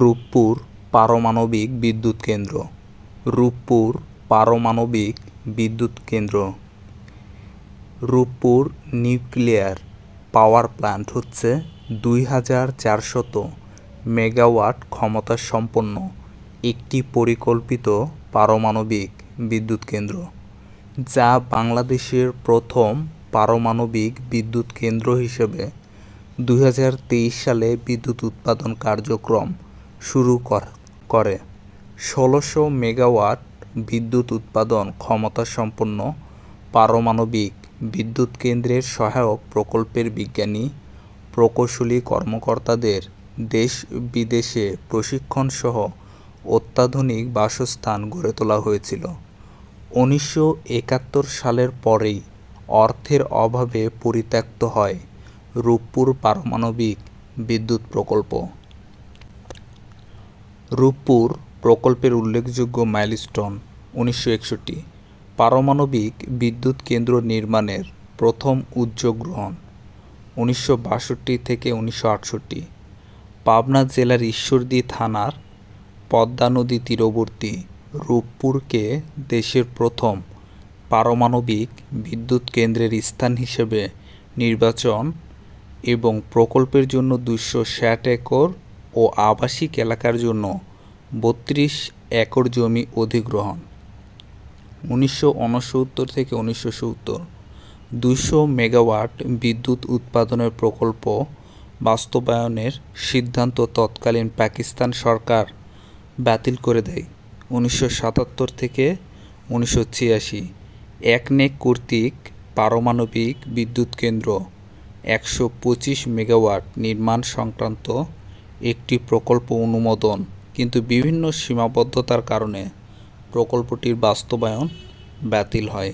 রূপপুর পারমাণবিক বিদ্যুৎ কেন্দ্র। রূপপুর পারমাণবিক বিদ্যুৎ কেন্দ্র। রূপপুর নিউক্লিয়ার পাওয়ার প্ল্যান্ট হচ্ছে দুই হাজার চারশত মেগাওয়াট ক্ষমতাসম্পন্ন একটি পরিকল্পিত পারমাণবিক বিদ্যুৎ কেন্দ্র, যা বাংলাদেশের প্রথম পারমাণবিক বিদ্যুৎ কেন্দ্র হিসেবে দুই হাজার তেইশ সালে বিদ্যুৎ উৎপাদন কার্যক্রম শুরু কর- ষোলোশো মেগাওয়াট বিদ্যুৎ উৎপাদন ক্ষমতাসম্পন্ন পারমাণবিক বিদ্যুৎ কেন্দ্রের সহায়ক প্রকল্পের বিজ্ঞানী, প্রকৌশলী কর্মকর্তাদের দেশ বিদেশে প্রশিক্ষণসহ অত্যাধুনিক বাসস্থান গড়ে তোলা হয়েছিল। উনিশশো একাত্তর সালের পরেই অর্থের অভাবে পরিত্যক্ত হয় রূপপুর পারমাণবিক বিদ্যুৎ প্রকল্প। রূপপুর প্রকল্পের উল্লেখযোগ্য মাইলস্টোন, উনিশশো একষট্টি, পারমাণবিক বিদ্যুৎ কেন্দ্র নির্মাণের প্রথম উদ্যোগ গ্রহণ, উনিশশো বাষট্টি থেকে উনিশশো আটষট্টি, পাবনা জেলার ঈশ্বরদী থানার পদ্মা নদী তীরবর্তী রূপপুরকে দেশের প্রথম পারমাণবিক বিদ্যুৎ কেন্দ্রের স্থান হিসেবে নির্বাচন এবং প্রকল্পের জন্য দুশো ষাট একর ও আবাসিক এলাকার জন্য বত্রিশ একর জমি অধিগ্রহণ। উনিশশো উনসত্তর থেকে উনিশশো সত্তর। দুশো মেগাওয়াট বিদ্যুৎ উৎপাদনের প্রকল্প বাস্তবায়নের সিদ্ধান্ত তৎকালীন পাকিস্তান সরকার বাতিল করে দেয়। উনিশশো সাতাত্তর থেকে উনিশশো ছিয়াশি। একনেক কর্তৃক পারমাণবিক বিদ্যুৎ কেন্দ্র, একশো পঁচিশ মেগাওয়াট নির্মাণ সংক্রান্ত একটি প্রকল্প অনুমোদন কিন্তু বিভিন্ন সীমাবদ্ধতার কারণে প্রকল্পটির বাস্তবায়ন বাতিল হয়।